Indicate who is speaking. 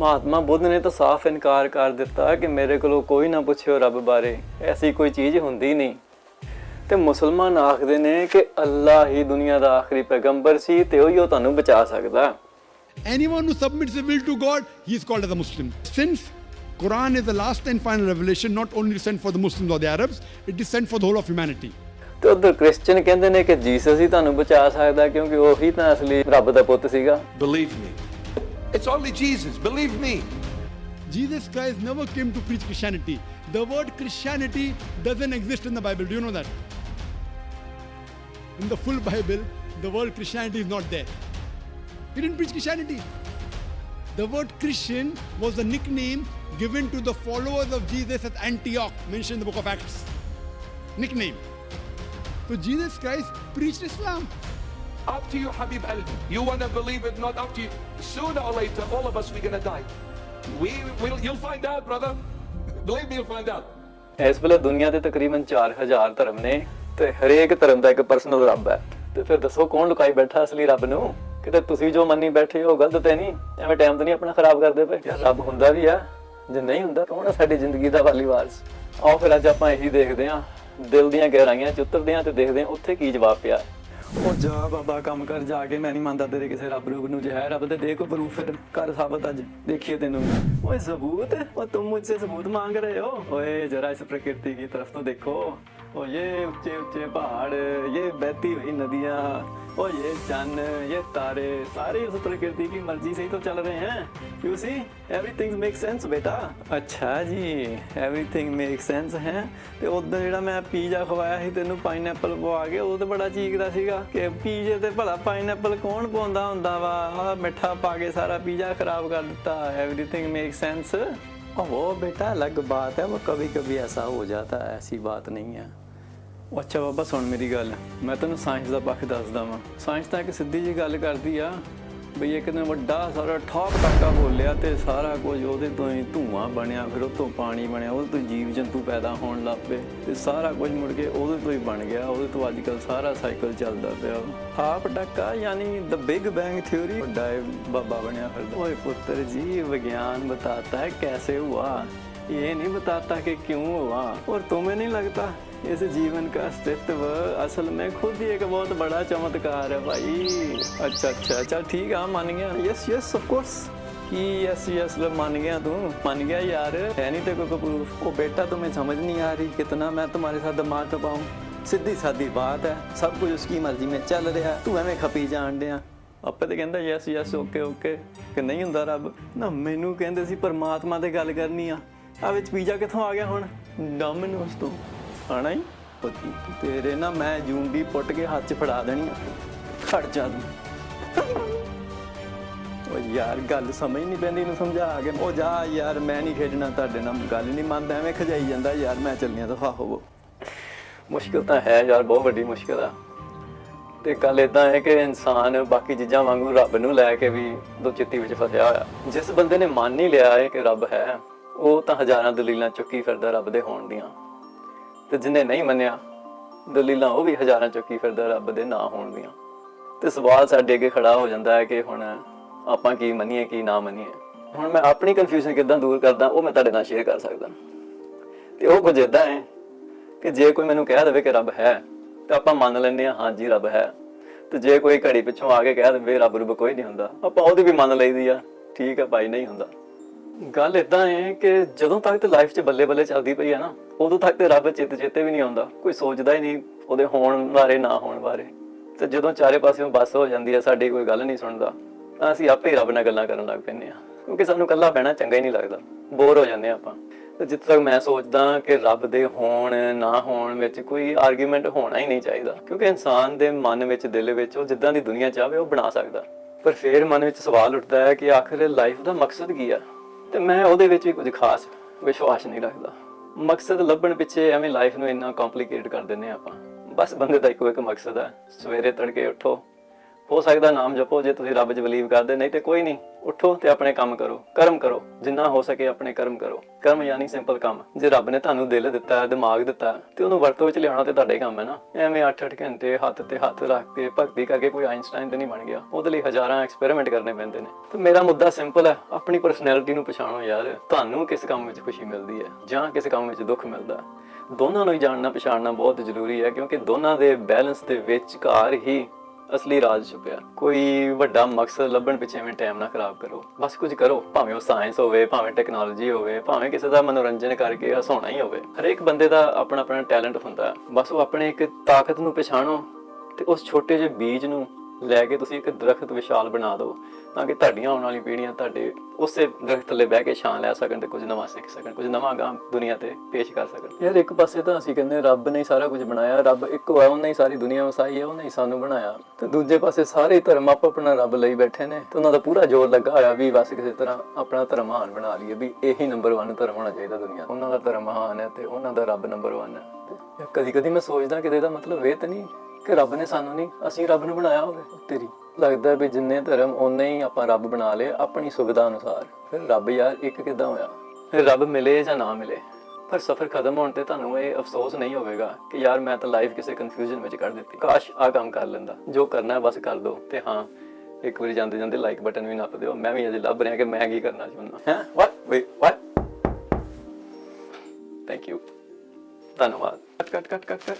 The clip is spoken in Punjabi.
Speaker 1: ਮਹਾਤਮਾ ਬੁੱਧ ਨੇ ਤਾਂ ਸਾਫ਼ ਇਨਕਾਰ ਕਰ ਦਿੱਤਾ ਕਿ ਮੇਰੇ ਕੋਲੋਂ ਕੋਈ ਨਾ ਪੁੱਛਿਓ ਰੱਬ ਬਾਰੇ ਐਸੀ ਕੋਈ ਚੀਜ਼ ਹੁੰਦੀ ਨਹੀਂ ਤੇ ਮੁਸਲਮਾਨ ਆਖਦੇ ਨੇ ਕਿ ਅੱਲਾ ਹੀ ਦੁਨੀਆ ਦਾ ਆਖਰੀ ਪੈਗੰਬਰ ਸੀ ਤੇ ਉਹੀ ਉਹ ਤੁਹਾਨੂੰ ਬਚਾ ਸਕਦਾ
Speaker 2: Anyone who submits his will to God, he is called as a Muslim. Since Quran is the last and final revelation, not only sent for the Muslims or the Arabs, it is sent for the whole of humanity.
Speaker 1: ਤੇ ਉਧਰ ਕ੍ਰਿਸਚੀਅਨ ਕਹਿੰਦੇ ਨੇ ਕਿ ਜੀਸਸ ਹੀ ਤੁਹਾਨੂੰ ਬਚਾ ਸਕਦਾ ਕਿਉਂਕਿ ਉਹੀ ਤਾਂ ਅਸਲੀ ਰੱਬ ਦਾ ਪੁੱਤ ਸੀਗਾ
Speaker 3: Believe me. It's only Jesus. Believe me.
Speaker 2: Jesus Christ never came to preach Christianity. The word Christianity doesn't exist in the Bible. Do you know that? In the full Bible, the word Christianity is not there. He didn't preach Christianity. The word Christian was a nickname given to the followers of Jesus at Antioch, mentioned in the book of Acts. Nickname. So Jesus Christ preached Islam.
Speaker 3: Up to you, Habib Albi. You want to believe it, not up to you. Sooner or later, all of us, we're going to die. We will, you'll find out, brother. Believe me, you'll find out.
Speaker 1: ਇਸ ਵੇਲੇ ਦੁਨੀਆ ਦੇ ਤਕਰੀਬਨ 4000 ਧਰਮ ਨੇ ਤੇ ਹਰੇਕ ਧਰਮ ਦਾ ਇੱਕ ਪਰਸਨਲ ਰੱਬ ਹੈ ਤੇ ਫਿਰ ਦੱਸੋ ਕੌਣ ਲੁਕਾਈ ਬੈਠਾ ਅਸਲੀ ਰੱਬ ਨੂੰ ਕਿਤੇ ਤੁਸੀਂ ਜੋ ਮੰਨੀ ਬੈਠੇ ਹੋ ਗਲਤ ਤੇ ਨਹੀਂ ਐਵੇਂ ਟਾਈਮ ਤਾਂ ਨਹੀਂ ਆਪਣਾ ਖਰਾਬ ਕਰਦੇ ਪਏ ਯਾਰ ਰੱਬ ਹੁੰਦਾ ਵੀ ਆ ਜੇ ਨਹੀਂ ਹੁੰਦਾ ਕੌਣ ਆ ਸਾਡੀ ਜ਼ਿੰਦਗੀ ਦਾ ਵਾਲੀ ਵਾਰਸ ਆਓ ਫਿਰ ਅੱਜ ਆਪਾਂ ਇਹੀ ਦੇਖਦੇ ਹਾਂ ਦਿਲ ਦੀਆਂ ਗਹਿਰਾਈਆਂ ਚ ਉਤਰਦੇ ਹਾਂ ਤੇ ਦੇਖਦੇ ਹਾਂ ਉੱਥੇ ਕੀ ਜਵਾਬ ਪਿਆ ਉਹ ਜਾ ਬਾਬਾ, ਕੰਮ ਕਰ ਜਾ ਕੇ, ਮੈਂ ਨਹੀਂ ਮੰਨਦਾ ਤੇਰੇ ਕਿਸੇ ਰੱਬ ਰੂਪ ਨੂੰ ਜੇ ਰੱਬ ਤੇ। ਦੇ ਕੋਈ ਪ੍ਰੂਫ ਫਿਰ ਕਰ ਸਾਬਤ ਅੱਜ, ਦੇਖੀਏ ਤੈਨੂੰ। ਓਏ ਸਬੂਤ, ਉਹ ਤੁਮ ਮੁਝਸੇ ਸਬੂਤ ਮੰਗ ਰਹੇ ਹੋ। ਓਏ ਜਰਾ ਇਸ ਪ੍ਰਕਿਰਤੀ ਦੀ ਤਰਫ ਤੋਂ ਦੇਖੋ। ओ ये ऊंचे ऊंचे पहाड़ ये बहती हुई नदियां ओ ये चंद ये तारे सारे उस प्रकृति की मर्जी से ही तो चल रहे हैं you see everything make sense बेटा ਅੱਛਾ ਜੀ एवरीथिंग मेक सेंस ਹੈ ਤੇ ਉਦੋਂ ਜਿਹੜਾ ਮੈਂ ਪੀਜ਼ਾ ਖਵਾਇਆ ਸੀ ਤੈਨੂੰ ਪਾਈਨਐਪਲ ਪਵਾ ਕੇ ਉਦੋਂ ਤੇ ਬੜਾ ਚੀਕਦਾ ਸੀਗਾ ਕਿ ਪੀਜ਼ੇ ਤੇ ਭਲਾ ਪਾਈਨਐਪਲ ਕੌਣ ਪਾਉਂਦਾ ਹੁੰਦਾ ਵਾ ਆ ਮਿੱਠਾ ਪਾ ਕੇ ਸਾਰਾ ਪੀਜ਼ਾ ਖਰਾਬ ਕਰ ਦਿੱਤਾ एवरीथिंग मेक सेंस वो बेटा अलग बात है वो कभी कभी ऐसा हो जाता है ऐसी बात नहीं है ਅੱਛਾ ਬਾਬਾ, ਸੁਣ ਮੇਰੀ ਗੱਲ। ਮੈਂ ਤੈਨੂੰ ਸਾਇੰਸ ਦਾ ਪੱਖ ਦੱਸਦਾ ਵਾਂ। ਸਾਇੰਸ ਤਾਂ ਇੱਕ ਸਿੱਧੀ ਜੀ ਗੱਲ ਕਰਦੀ ਆ ਬਈ ਇੱਕ ਨੇ ਵੱਡਾ ਸਾਰਾ ਠੋਕ ਟਾਕਾ ਬੋਲਿਆ ਤੇ ਸਾਰਾ ਕੁਝ ਉਹਦੇ ਤੋਂ ਹੀ ਧੂਆਂ ਬਣਿਆ, ਫਿਰ ਉਹ ਤੋਂ ਪਾਣੀ ਬਣਿਆ, ਉਹਦੇ ਤੋਂ ਜੀਵ ਜੰਤੂ ਪੈਦਾ ਹੋਣ ਲੱਗ ਪਏ ਤੇ ਸਾਰਾ ਕੁਝ ਮੁੜ ਕੇ ਉਹਦੇ ਤੋਂ ਹੀ ਬਣ ਗਿਆ, ਉਹਦੇ ਤੋਂ ਅੱਜ ਕੱਲ ਸਾਰਾ ਸਾਈਕਲ ਚੱਲਦਾ ਪਿਆ। ਆਪ ਟਾਕਾ ਯਾਨੀ ਦ ਬਿਗ ਬੈਂਗ ਥਿਉਰੀ ਵੱਡਾ ਬਾਬਾ ਬਣਿਆ ਫਿਰ ਓਏ ਪੁੱਤਰ ਜੀ, ਵਿਗਿਆਨ ਬਤਾਤਾ ਹੈ, ਕੈਸੇ ਹੁਆ? ਇਹ ਨਹੀਂ ਬਤਾਤਾ ਕਿ ਕਿਉਂ ਹੁਆ? ਔਰ ਤੁਮੇ ਨਹੀਂ ਲੱਗਦਾ? इस जीवन का अस्तित्व असल में खुद ही एक बहुत बड़ा चमत्कार है भाई अच्छा अच्छा अच्छा ठीक है हाँ मान गया यस यस ऑफकोर्स कि यस यस लो मान गया तू मान गया यार है नहीं तेरे को प्रूफ ओ बेटा तुम्हें समझ नहीं आ रही कितना मैं तुम्हारे साथ दिमाग पाऊँ ਸਿੱਧੀ ਸਾਦੀ ਬਾਤ ਹੈ ਸਭ ਕੁਝ ਉਸकी ਮਰਜ਼ੀ ਵਿੱਚ ਚੱਲ ਰਿਹਾ ਤੂੰ ਐਵੇਂ ਖਪੀ ਜਾਣ ਡਿਆ ਆਪੇ ਤੇ ਕਹਿੰਦਾ ਯੈਸ ਯੈਸ ਓਕੇ ਓਕੇ ਕਿ ਨਹੀਂ ਹੁੰਦਾ ਰੱਬ ਨਾ ਮੈਨੂੰ ਕਹਿੰਦੇ ਸੀ ਪਰਮਾਤਮਾ ਤੇ ਗੱਲ ਕਰਨੀ ਆ ਆ ਵਿੱਚ ਪੀਜਾ ਕਿੱਥੋਂ ਆ ਗਿਆ ਹੁਣ ਡਮ ਨੂੰ ਉਸ ਤੋਂ ਆਣਾ ਹੀ? ਉਹ ਤੇਰੇ ਨਾ ਮੈਂ ਜੂੰਡੀ ਪੁੱਟ ਕੇ ਹੱਥ 'ਚ ਫੜਾ ਦੇਣੀ ਆ। ਖੜ ਜਾ ਤੂੰ। ਉਹ ਯਾਰ, ਗੱਲ ਸਮਝ ਨਹੀਂ ਪੈਂਦੀ ਨੂੰ ਸਮਝਾ ਕੇ। ਉਹ ਜਾ ਯਾਰ, ਮੈਂ ਨਹੀਂ ਖੇਡਣਾ, ਤੁਹਾਡੇ ਨਾਲ ਗੱਲ ਨਹੀਂ ਮੰਨਦਾ, ਐਵੇਂ ਖਜਾਈ ਜਾਂਦਾ, ਯਾਰ ਮੈਂ ਚੱਲਿਆ ਦਫਾ ਹੋਵੋ ਮੁਸ਼ਕਿਲ ਤਾਂ ਹੈ ਯਾਰ, ਬਹੁਤ ਵੱਡੀ ਮੁਸ਼ਕਿਲ ਆ। ਤੇ ਗੱਲ ਇਦਾਂ ਹੈ ਕਿ ਇਨਸਾਨ ਬਾਕੀ ਚੀਜ਼ਾਂ ਵਾਂਗੂ ਰੱਬ ਨੂੰ ਲੈ ਕੇ ਵੀ ਦੋ ਚਿੱਤੀ ਵਿੱਚ ਫਸਿਆ ਹੋਇਆ। ਜਿਸ ਬੰਦੇ ਨੇ ਮੰਨ ਹੀ ਲਿਆ ਹੈ ਕਿ ਰੱਬ ਹੈ, ਉਹ ਤਾਂ ਹਜ਼ਾਰਾਂ ਦਲੀਲਾਂ ਚੁੱਕੀ ਫਿਰਦਾ ਰੱਬ ਦੇ ਹੋਣ ਦੀਆਂ। ਤੇ ਜਿਹਨੇ ਨਹੀਂ ਮੰਨਿਆ, ਦਲੀਲਾਂ ਉਹ ਵੀ ਹਜ਼ਾਰਾਂ ਚੁੱਕੀ ਫਿਰਦਾ ਰੱਬ ਦੇ ਨਾ ਹੋਣ ਦੀਆਂ। ਤੇ ਸਵਾਲ ਸਾਡੇ ਅੱਗੇ ਖੜਾ ਹੋ ਜਾਂਦਾ ਹੈ ਕਿ ਹੁਣ ਆਪਾਂ ਕੀ ਮੰਨੀਏ, ਕੀ ਨਾ ਮੰਨੀਏ। ਹੁਣ ਮੈਂ ਆਪਣੀ ਕਨਫਿਊਜ਼ਨ ਕਿੱਦਾਂ ਦੂਰ ਕਰਦਾ, ਉਹ ਮੈਂ ਤੁਹਾਡੇ ਨਾਲ ਸ਼ੇਅਰ ਕਰ ਸਕਦਾ। ਤੇ ਉਹ ਕੁਝ ਇਦਾਂ ਹੈ ਕਿ ਜੇ ਕੋਈ ਮੈਨੂੰ ਕਹਿ ਦੇਵੇ ਕਿ ਰੱਬ ਹੈ, ਤਾਂ ਆਪਾਂ ਮੰਨ ਲੈਂਦੇ ਹਾਂ ਹਾਂਜੀ ਰੱਬ ਹੈ। ਤੇ ਜੇ ਕੋਈ ਘੜੀ ਪਿੱਛੋਂ ਆ ਕੇ ਕਹਿ ਦੇਵੇ ਰੱਬ ਰੂਬ ਕੋਈ ਨਹੀਂ ਹੁੰਦਾ ਆਪਾਂ ਉਹਦੀ ਵੀ ਮੰਨ ਲਈਦੀ ਆ। ਠੀਕ ਹੈ ਭਾਈ, ਨਹੀਂ ਹੁੰਦਾ। ਗੱਲ ਇਦਾਂ ਹੈ ਕਿ ਜਦੋਂ ਤੱਕ ਤੇ ਲਾਈਫ 'ਚ ਬੱਲੇ ਬੱਲੇ ਚੱਲਦੀ ਪਈ ਹੈ ਨਾ, ਉਦੋਂ ਤੱਕ ਤੇ ਰੱਬ ਚਿੱਤ ਚੇਤੇ ਵੀ ਨਹੀਂ ਆਉਂਦਾ। ਕੋਈ ਸੋਚਦਾ ਹੀ ਨਹੀਂ ਉਹਦੇ ਹੋਣ ਬਾਰੇ, ਨਾ ਹੋਣ ਬਾਰੇ। ਤੇ ਜਦੋਂ ਚਾਰੇ ਪਾਸਿਓਂ ਬੱਸ ਹੋ ਜਾਂਦੀ ਹੈ ਸਾਡੀ ਕੋਈ ਗੱਲ ਨਹੀਂ ਸੁਣਦਾ। ਤਾਂ ਅਸੀਂ ਆਪੇ ਰੱਬ ਨਾਲ ਗੱਲਾਂ ਕਰਨ ਲੱਗ ਪੈਂਦੇ ਆ। ਕਿਉਂਕਿ ਸਾਨੂੰ ਇਕੱਲਾ ਬਹਿਣਾ ਚੰਗਾ ਹੀ ਨਹੀਂ ਲੱਗਦਾ। ਬੋਰ ਹੋ ਜਾਂਦੇ ਆਪਾਂ। ਤੇ ਜਿੱਥੇ ਤੱਕ ਮੈਂ ਸੋਚਦਾ ਕਿ ਰੱਬ ਦੇ ਹੋਣ, ਨਾ ਹੋਣ ਵਿੱਚ ਕੋਈ ਆਰਗੂਮੈਂਟ ਹੋਣਾ ਹੀ ਨਹੀਂ ਚਾਹੀਦਾ। ਕਿਉਂਕਿ ਇਨਸਾਨ ਦੇ ਮਨ ਵਿੱਚ, ਦਿਲ ਵਿੱਚ ਉਹ ਜਿੱਦਾਂ ਦੀ ਦੁਨੀਆ ਚਾਹਵੇ ਉਹ ਬਣਾ ਸਕਦਾ। ਪਰ ਫਿਰ ਮਨ ਵਿੱਚ ਸਵਾਲ ਉੱਠਦਾ ਹੈ ਕਿ ਆਖਰ ਲਾਈਫ ਦਾ ਮਕਸਦ ਕੀ ਆ? ਤੇ ਮੈਂ ਉਹਦੇ ਵਿੱਚ ਵੀ ਕੁਝ ਖਾਸ ਵਿਸ਼ਵਾਸ ਨਹੀਂ ਰੱਖਦਾ। ਮਕਸਦ ਲੱਭਣ ਪਿੱਛੇ ਐਵੇਂ ਲਾਈਫ ਨੂੰ ਇੰਨਾ ਕੰਪਲਿਕੇਟ ਕਰ ਦਿੰਦੇ ਆ ਆਪਾਂ। ਬਸ ਬੰਦੇ ਦਾ ਇੱਕੋ ਇੱਕ ਮਕਸਦ ਹੈ, ਸਵੇਰੇ ਤੜਕੇ ਉੱਠੋ। ਹੋ ਸਕਦਾ ਨਾਮ ਜਪੋ ਜੇ ਤੁਸੀਂ ਰੱਬ 'ਚ ਬਲੀਵ ਕਰਦੇ, ਨਹੀਂ ਤੇ ਕੋਈ ਨਹੀਂ। ਉੱਠੋ ਤੇ ਆਪਣੇ ਕੰਮ ਕਰੋ ਕਰਮ ਕਰੋ ਜਿੰਨਾ ਹੋ ਸਕੇ ਆਪਣੇ ਕਰਮ ਕਰੋ। ਕਰਮ ਯਾਨੀ ਸਿੰਪਲ ਕੰਮ ਜੇ ਰੱਬ ਨੇ ਤੁਹਾਨੂੰ ਦਿਲ ਦਿੱਤਾ ਦਿਮਾਗ ਦਿੱਤਾ ਹੈ, ਤੇ ਉਹਨੂੰ ਵਰਤੋਂ ਵਿੱਚ ਲਿਆਉਣਾ ਤੇ ਤੁਹਾਡੇ ਕੰਮ ਹੈ ਨਾ। ਐਵੇਂ 8-8 ਘੰਟੇ ਹੱਥ ਤੇ ਹੱਥ ਰੱਖ ਕੇ ਭਗਤੀ ਕਰਕੇ ਕੋਈ ਆਇਨਸਟਾਈਨ ਤੇ ਨਹੀਂ ਬਣ ਗਿਆ। ਉਹਦੇ ਲਈ ਹਜ਼ਾਰਾਂ ਐਕਸਪੈਰੀਮੈਂਟ ਕਰਨੇ ਪੈਂਦੇ ਨੇ। ਤੇ ਮੇਰਾ ਮੁੱਦਾ ਸਿੰਪਲ ਹੈ ਆਪਣੀ ਪਰਸਨੈਲਿਟੀ ਨੂੰ ਪਛਾਣੋ ਯਾਰ। ਤੁਹਾਨੂੰ ਕਿਸ ਕੰਮ ਵਿੱਚ ਖੁਸ਼ੀ ਮਿਲਦੀ ਹੈ ਜਾਂ ਕਿਸ ਕੰਮ ਵਿੱਚ ਦੁੱਖ ਮਿਲਦਾ ਦੋਨਾਂ ਨੂੰ ਹੀ ਜਾਣਨਾ ਪਛਾਣਨਾ ਬਹੁਤ ਜ਼ਰੂਰੀ ਹੈ ਕਿਉਂਕਿ ਦੋਨਾਂ ਦੇ ਬੈਲੈਂਸ ਦੇ ਵਿਚਕਾਰ ਹੀ ਅਸਲੀ ਰਾਜ ਛੁਪਿਆ। ਕੋਈ ਵੱਡਾ ਮਕਸਦ ਲੱਭਣ ਪਿੱਛੇ ਐਵੇਂ ਟਾਈਮ ਨਾ ਖਰਾਬ ਕਰੋ। ਬਸ ਕੁਝ ਕਰੋ। ਭਾਵੇਂ ਉਹ ਸਾਇੰਸ ਹੋਵੇ, ਭਾਵੇਂ ਟੈਕਨੋਲੋਜੀ ਹੋਵੇ, ਭਾਵੇਂ ਕਿਸੇ ਦਾ ਮਨੋਰੰਜਨ ਕਰਕੇ ਹਸਾਉਣਾ ਹੀ ਹੋਵੇ। ਹਰੇਕ ਬੰਦੇ ਦਾ ਆਪਣਾ ਆਪਣਾ ਟੈਲੈਂਟ ਹੁੰਦਾ। ਬਸ ਉਹ ਆਪਣੇ ਇੱਕ ਤਾਕਤ ਨੂੰ ਪਛਾਣੋ ਤੇ ਉਸ ਛੋਟੇ ਜਿਹੇ ਬੀਜ ਨੂੰ ਲੈ ਕੇ ਤੁਸੀਂ ਇੱਕ ਦਰਖਤ ਵਿਸ਼ਾਲ ਬਣਾ ਦਿਓ ਤਾਂ ਕਿ ਤੁਹਾਡੀਆਂ ਆਉਣ ਵਾਲੀ ਪੀੜ੍ਹੀਆਂ ਤੁਹਾਡੇ ਉਸੇ ਦਰਖਤ ਥੱਲੇ ਬਹਿ ਕੇ ਛਾਂ ਲੈ ਸਕਣ ਤੇ ਕੁਝ ਨਵਾਂ ਸਿੱਖ ਸਕਣ, ਕੁਝ ਨਵਾਂ ਗਾਂ ਦੁਨੀਆ ਤੇ ਪੇਸ਼ ਕਰ ਸਕਣ। ਯਾਰ ਇੱਕ ਪਾਸੇ ਤਾਂ ਅਸੀਂ ਕਹਿੰਦੇ ਰੱਬ ਨੇ ਸਾਰਾ ਕੁਝ ਬਣਾਇਆ, ਰੱਬ ਇੱਕੋ ਹੈ ਉਹਨੇ ਹੀ ਸਾਰੀ ਦੁਨੀਆ ਵਸਾਈ ਹੈ ਉਹਨੇ ਹੀ ਸਾਨੂੰ ਬਣਾਇਆ। ਤੇ ਦੂਜੇ ਪਾਸੇ ਸਾਰੇ ਧਰਮ ਆਪ ਆਪਣਾ ਰੱਬ ਲਈ ਬੈਠੇ ਨੇ ਤੇ ਉਹਨਾਂ ਦਾ ਪੂਰਾ ਜ਼ੋਰ ਲੱਗਾ ਹੋਇਆ ਵੀ ਬਸ ਕਿਸੇ ਤਰ੍ਹਾਂ ਆਪਣਾ ਧਰਮ ਮਹਾਨ ਬਣਾ ਲਈਏ ਵੀ ਇਹੀ ਨੰਬਰ 1 ਧਰਮ ਹੋਣਾ ਚਾਹੀਦਾ ਦੁਨੀਆ ਉਹਨਾਂ ਦਾ ਧਰਮ ਹਾਨ ਹੈ ਤੇ ਉਹਨਾਂ ਦਾ ਰੱਬ ਨੰਬਰ 1 ਹੈ। ਕਦੀ ਕਦੀ ਮੈਂ ਸੋਚਦਾ ਕਿ ਇਹਦਾ ਮਤਲਬ ਇਹ ਤਾਂ ਨਹੀਂ ਕਿ ਰੱਬ ਨੇ ਸਾਨੂੰ ਨਹੀਂ ਅਸੀਂ ਰੱਬ ਨੂੰ ਬਣਾਇਆ ਹੋਵੇ। ਤੇਰੀ ਲੱਗਦਾ ਵੀ ਜਿੰਨੇ ਧਰਮ ਉਹਨੇ ਹੀ ਆਪਾਂ ਰੱਬ ਬਣਾ ਲਏ ਆਪਣੀ ਸੁਵਿਧਾ ਅਨੁਸਾਰ। ਫਿਰ ਰੱਬ ਯਾਰ ਇੱਕ ਕਿੱਦਾਂ ਹੋਇਆ? ਫਿਰ ਰੱਬ ਮਿਲੇ ਜਾਂ ਨਾ ਮਿਲੇ? ਪਰ ਸਫ਼ਰ ਖਤਮ ਹੋਣ ਤੇ ਤੁਹਾਨੂੰ ਇਹ ਅਫਸੋਸ ਨਹੀਂ ਹੋਵੇਗਾ ਕਿ ਯਾਰ ਮੈਂ ਤਾਂ ਲਾਈਫ ਕਿਸੇ ਕਨਫਿਊਜ਼ਨ ਵਿੱਚ ਕੱਢ ਦਿੱਤੀ। ਕਾਸ਼ ਆ ਕੰਮ ਕਰ ਲੈਂਦਾ। ਜੋ ਕਰਨਾ ਹੈ ਬਸ ਕਰ ਦੋ। ਤੇ ਹਾਂ ਇੱਕ ਵਾਰੀ ਜਾਂਦੇ ਜਾਂਦੇ ਲਾਈਕ ਬਟਨ ਵੀ ਨੱਪ ਦਿਓ। ਮੈਂ ਵੀ ਅਜੇ ਲੱਭ ਰਿਹਾ ਕਿ ਮੈਂ ਕੀ ਕਰਨਾ ਚਾਹੁੰਦਾ। ਹੈ? What wait what thank you ਧੰਨਵਾਦ। ਕੱਟ ਕੱਟ ਕੱਟ ਕੱਟ